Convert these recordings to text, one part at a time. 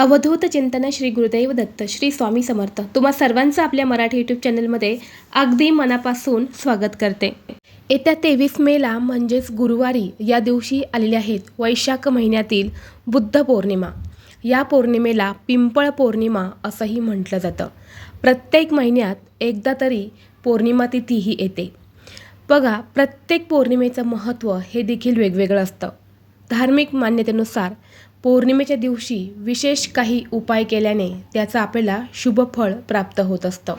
अवधूत चिंतन श्री गुरुदैव दत्त श्री स्वामी समर्थ. तुम्हा सर्वांचं आपल्या मराठी यूट्यूब चॅनलमध्ये अगदी मनापासून स्वागत करते. येत्या तेवीस मेला म्हणजेच गुरुवारी या दिवशी आलेले आहेत वैशाख महिन्यातील बुद्ध पौर्णिमा. या पौर्णिमेला पिंपळ पौर्णिमा असंही म्हटलं जातं. प्रत्येक महिन्यात एकदा तरी पौर्णिमा तिथीही येते. बघा प्रत्येक पौर्णिमेचं महत्त्व हे देखील वेगवेगळं असतं. धार्मिक मान्यतेनुसार पौर्णिमेच्या दिवशी विशेष काही उपाय केल्याने त्याचं आपल्याला शुभ फळ प्राप्त होत असतं.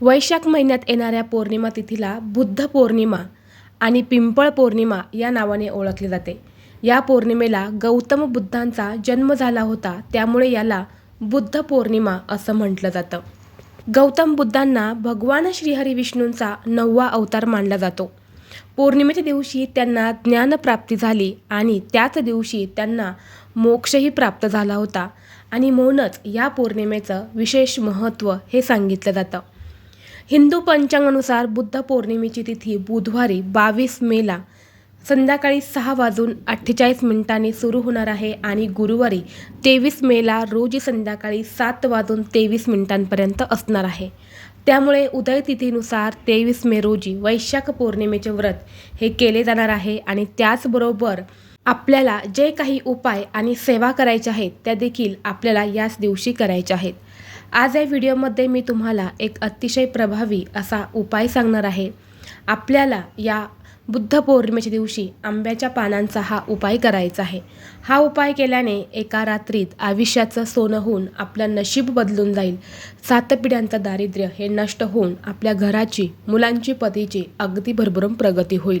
वैशाख महिन्यात येणाऱ्या पौर्णिमा तिथीला बुद्ध पौर्णिमा आणि पिंपळ पौर्णिमा या नावाने ओळखले जाते. या पौर्णिमेला गौतम बुद्धांचा जन्म झाला होता त्यामुळे याला बुद्ध पौर्णिमा असं म्हटलं जातं. गौतम बुद्धांना भगवान श्रीहरी विष्णूंचा नववा अवतार मानला जातो. पौर्णिमेच्या दिवशी त्यांना ज्ञानप्राप्ती झाली आणि त्याच दिवशी त्यांना मोक्षही प्राप्त झाला होता आणि म्हणूनच या पौर्णिमेचं विशेष महत्त्व हे सांगितलं जातं. हिंदू पंचांगानुसार बुद्ध पौर्णिमेची तिथी बुधवारी बावीस मेला संध्याकाळी सहा वाजून अठ्ठेचाळीस मिनिटांनी सुरू होणार आहे आणि गुरुवारी तेवीस मेला रोजी संध्याकाळी सात वाजून तेवीस मिनिटांपर्यंत असणार आहे. त्यामुळे उदय तिथीनुसार तेवीस मे रोजी वैशाख पौर्णिमेचे व्रत हे केले जाणार आहे आणि त्याचबरोबर आपल्याला जे काही उपाय आणि सेवा करायच्या आहेत त्या देखील आपल्याला याच दिवशी करायच्या आहेत. आज या व्हिडिओमध्ये मी तुम्हाला एक अतिशय प्रभावी असा उपाय सांगणार आहे. आपल्याला या बुद्ध पौर्णिमेच्या दिवशी आंब्याच्या पानांचा हा उपाय करायचा आहे. हा उपाय केल्याने एका रात्रीत आयुष्याचं सोनं होऊन आपलं नशीब बदलून जाईल. सात पिढ्यांचं दारिद्र्य हे नष्ट होऊन आपल्या घराची मुलांची पतीची अगदी भरभरून प्रगती होईल.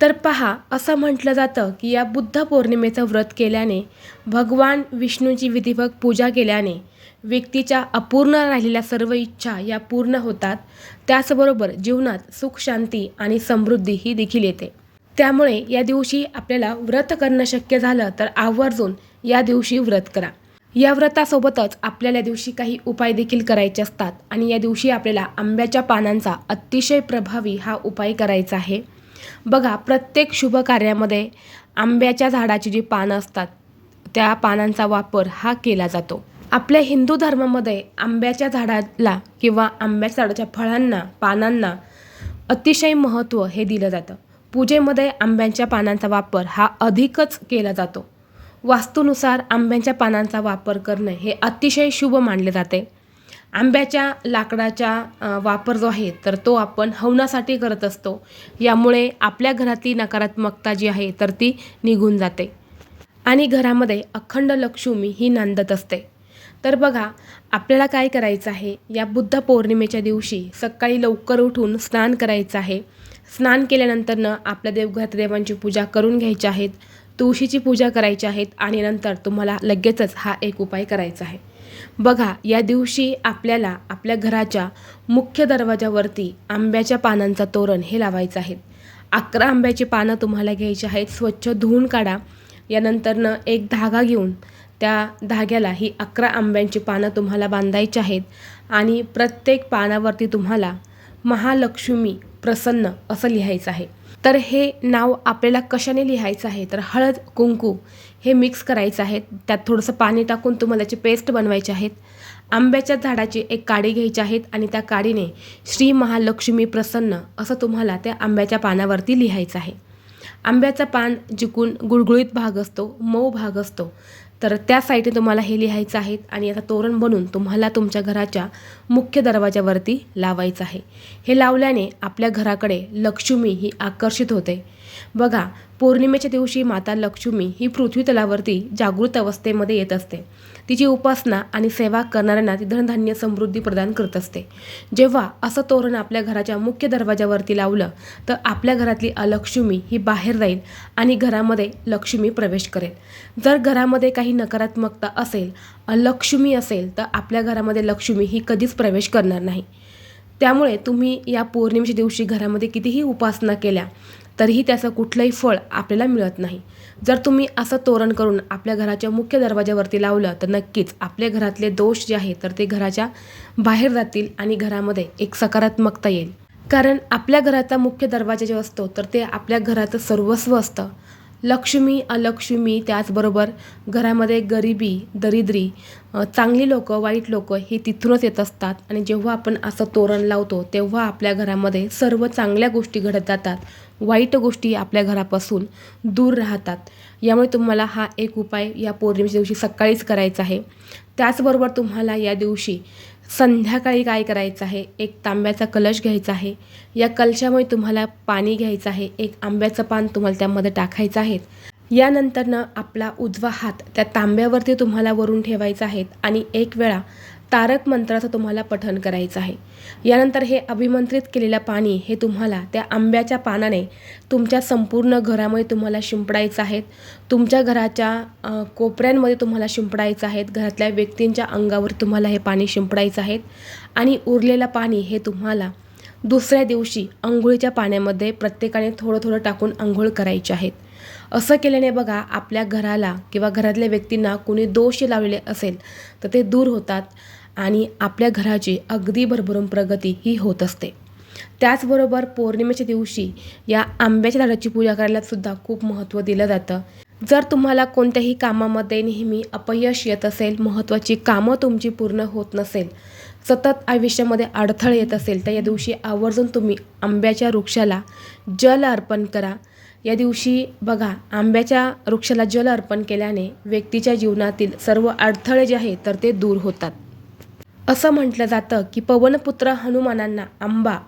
तर पहा असं म्हटलं जातं की या बुद्ध पौर्णिमेचं व्रत केल्याने भगवान विष्णूची विधिवत पूजा केल्याने व्यक्तीच्या अपूर्ण राहिलेल्या सर्व इच्छा या पूर्ण होतात. त्याचबरोबर जीवनात सुख शांती आणि समृद्धी ही देखील येते. त्यामुळे या दिवशी आपल्याला व्रत करणं शक्य झालं तर आवर्जून या दिवशी व्रत करा. या व्रतासोबतच आपल्याला या दिवशी काही उपाय देखील करायचे असतात आणि या दिवशी आपल्याला आंब्याच्या पानांचा अतिशय प्रभावी हा उपाय करायचा आहे. बघा प्रत्येक शुभ कार्यामध्ये आंब्याच्या झाडाची जी पानं असतात त्या पानांचा वापर हा केला जातो. आपल्या हिंदू धर्मामध्ये आंब्याच्या झाडाला किंवा आंब्याच्या झाडाच्या फळांना पानांना अतिशय महत्त्व हे दिलं जातं. पूजेमध्ये आंब्यांच्या पानांचा वापर हा अधिकच केला जातो. वास्तूनुसार आंब्यांच्या पानांचा वापर करणे हे अतिशय शुभ मानले जाते. आंब्याच्या लाकडाचा वापर जो आहे तर तो आपण हवनासाठी करत असतो. यामुळे आपल्या घरातली नकारात्मकता जी आहे तर ती निघून जाते. आणि घरामध्ये अखंड लक्ष्मी ही नांदत असते. तर बघा आपल्याला काय करायचं आहे? या बुद्ध पौर्णिमेच्या दिवशी सकाळी लवकर उठून स्नान करायचं आहे. स्नान केल्यानंतरनं आपल्या देवघरात देवांची पूजा करून घ्यायची आहेत. तुळशीची पूजा करायची आहेत आणि नंतर तुम्हाला लगेचच हा एक उपाय करायचा आहे. बघा या दिवशी आपल्याला आपल्या घराच्या मुख्य दरवाजावरती आंब्याच्या पानांचा तोरण हे लावायचं आहे. अकरा आंब्याची पानं तुम्हाला घ्यायची आहेत. स्वच्छ धुवून काढा. यानंतरनं एक धागा घेऊन त्या धाग्याला ही अकरा आंब्यांची पानं तुम्हाला बांधायची आहेत आणि प्रत्येक पानावरती तुम्हाला महालक्ष्मी प्रसन्न असं लिहायचं आहे. तर हे नाव आपल्याला कशाने लिहायचं आहे? तर हळद कुंकू हे मिक्स करायचं आहे. त्यात थोडंसं पाणी टाकून तुम्हाला त्याची पेस्ट बनवायची आहेत आंब्याच्या झाडाची एक काडी घ्यायची आहेत आणि त्या काडीने श्री महालक्ष्मी प्रसन्न असं तुम्हाला त्या आंब्याच्या पानावरती लिहायचं आहे. आंब्याचा पान जिकून गुळगुळीत भाग असतो मऊ भाग असतो. तर त्या साईडने तुम्हाला हे लिहायचं आहे आणि याचा तोरण बनवून तुम्हाला तुमच्या घराच्या मुख्य दरवाजावरती लावायचं आहे. हे लावल्याने आपल्या घराकडे लक्ष्मी ही आकर्षित होते. बघा पौर्णिमेच्या दिवशी माता लक्ष्मी ही पृथ्वी तलावरती जागृत अवस्थेमध्ये येत असते. तिची उपासना आणि सेवा करणाऱ्यांना ती धनधान्य समृद्धी प्रदान करत असते. जेव्हा असं तोरण आपल्या घराच्या मुख्य दरवाजावरती लावलं तर आपल्या घरातली अलक्ष्मी ही बाहेर जाईल आणि घरामध्ये लक्ष्मी प्रवेश करेल. जर घरामध्ये काही नकारात्मकता असेल अलक्ष्मी असेल तर आपल्या घरामध्ये लक्ष्मी ही कधीच प्रवेश करणार नाही. त्यामुळे तुम्ही या पौर्णिमेच्या दिवशी घरामध्ये कितीही उपासना केल्या तरीही त्याचं कुठलंही फळ आपल्याला मिळत नाही. जर तुम्ही असं तोरण करून आपल्या घराच्या मुख्य दरवाज्यावरती लावलं तर नक्कीच आपल्या घरातले दोष जे आहेत तर ते घराच्या बाहेर जातील आणि घरामध्ये एक सकारात्मकता येईल. कारण आपल्या घराचा मुख्य दरवाजा जो असतो तर ते आपल्या घराचं सर्वस्व असतं. लक्ष्मी अलक्ष्मी त्याचबरोबर घरामध्ये गरिबी दरिद्री चांगली लोकं वाईट लोकं ही तिथूनच येत असतात. आणि जेव्हा आपण असं तोरण लावतो तेव्हा आपल्या घरामध्ये सर्व चांगल्या गोष्टी घडत जातात. वाईट गोष्टी आपल्या घरापासून दूर राहतात. यामुळे तुम्हाला हा एक उपाय या पौर्णिमेच्या दिवशी सकाळीच करायचा आहे. त्याचबरोबर तुम्हाला या दिवशी संध्याकाळी काय करायचं आहे? एक तांब्याचा कलश घ्यायचा आहे. या कलशामुळे तुम्हाला पाणी घ्यायचं आहे. एक आंब्याचं पान तुम्हाला त्यामध्ये टाकायचं आहे. यानंतरनं आपला उजवा हात त्या तांब्यावरती तुम्हाला वरून ठेवायचा आहे. आणि एक वेळा तारक मंत्राचं तुम्हाला पठण करायचं आहे. यानंतर हे अभिमंत्रित केलेलं पाणी हे तुम्हाला त्या आंब्याच्या पानाने तुमच्या संपूर्ण घरामध्ये तुम्हाला शिंपडायचं आहेत तुमच्या घराच्या कोपऱ्यांमध्ये तुम्हाला शिंपडायचं आहेत घरातल्या व्यक्तींच्या अंगावर तुम्हाला हे पाणी शिंपडायचं आहेत आणि उरलेलं पाणी हे तुम्हाला दुसऱ्या दिवशी आंघोळीच्या पाण्यामध्ये प्रत्येकाने थोडं थोडं टाकून आंघोळ करायचे आहेत. असं केल्याने बघा आपल्या घराला किंवा घरातल्या व्यक्तींना कोणी दोष लावलेले असेल तर ते दूर होतात. आणि आपल्या घराची अगदी भरभरून प्रगती ही होत असते. त्याचबरोबर पौर्णिमेच्या दिवशी या आंब्याच्या झाडाची पूजा करायला सुद्धा खूप महत्त्व दिलं जातं. जर तुम्हाला कोणत्याही कामामध्ये नेहमी अपयश येत असेल महत्त्वाची कामं तुमची पूर्ण होत नसेल सतत आयुष्यामध्ये अडथळे येत असेल तर या दिवशी आवर्जून तुम्ही आंब्याच्या वृक्षाला जल अर्पण करा. या दिवशी बघा आंब्याच्या वृक्षाला जल अर्पण केल्याने व्यक्तीच्या जीवनातील सर्व अडथळे जे आहेत तर ते दूर होतात. असं म्हटलं जातं की पवनपुत्र हनुमानांना आंबा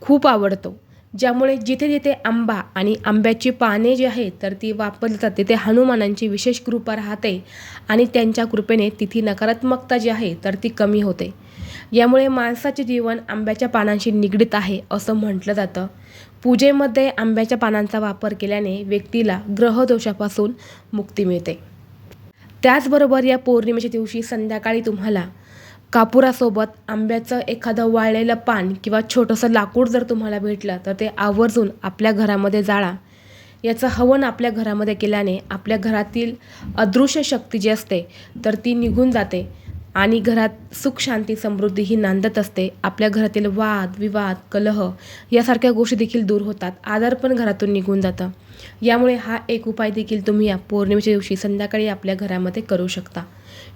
खूप आवडतो. ज्यामुळे जिथे जिथे आंबा आणि आंब्याची पाने जी आहेत तर ती वापरली जाते. ते हनुमानांची विशेष कृपा राहते आणि त्यांच्या कृपेने तिथे नकारात्मकता जी आहे तर ती कमी होते. यामुळे माणसाचे जीवन आंब्याच्या पानांशी निगडीत आहे असं म्हटलं जातं. पूजेमध्ये आंब्याच्या पानांचा वापर केल्याने व्यक्तीला ग्रहदोषापासून मुक्ती मिळते. त्याचबरोबर या पौर्णिमेच्या दिवशी संध्याकाळी तुम्हाला कापुरासोबत आंब्याचं एखादं वाळलेलं पान किंवा छोटंसं लाकूड जर तुम्हाला भेटलं तर ते आवर्जून आपल्या घरामध्ये जाळा. याचं हवन आपल्या घरामध्ये केल्याने आपल्या घरातील अदृश्य शक्ती जी असते तर ती निघून जाते. आणि घरात सुख शांती समृद्धी ही नांदत असते. आपल्या घरातील वाद विवाद कलह यासारख्या गोष्टी देखील दूर होतात. आदर पण घरातून निघून जातं. यामुळे हा एक उपाय देखील तुम्ही या पौर्णिमेच्या दिवशी संध्याकाळी आपल्या घरामध्ये करू शकता.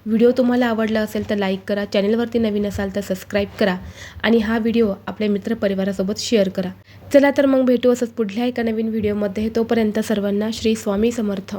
व्हिडिओ तुम्हाला आवडला असेल तर लाईक करा चॅनलवरती नवीन असाल तर सबस्क्राईब करा आणि हा व्हिडिओ आपल्या मित्रपरिवारासोबत शेअर करा. चला तर मग भेटू असंच पुढल्या एका नवीन व्हिडिओमध्ये. तोपर्यंत सर्वांना श्री स्वामी समर्थ.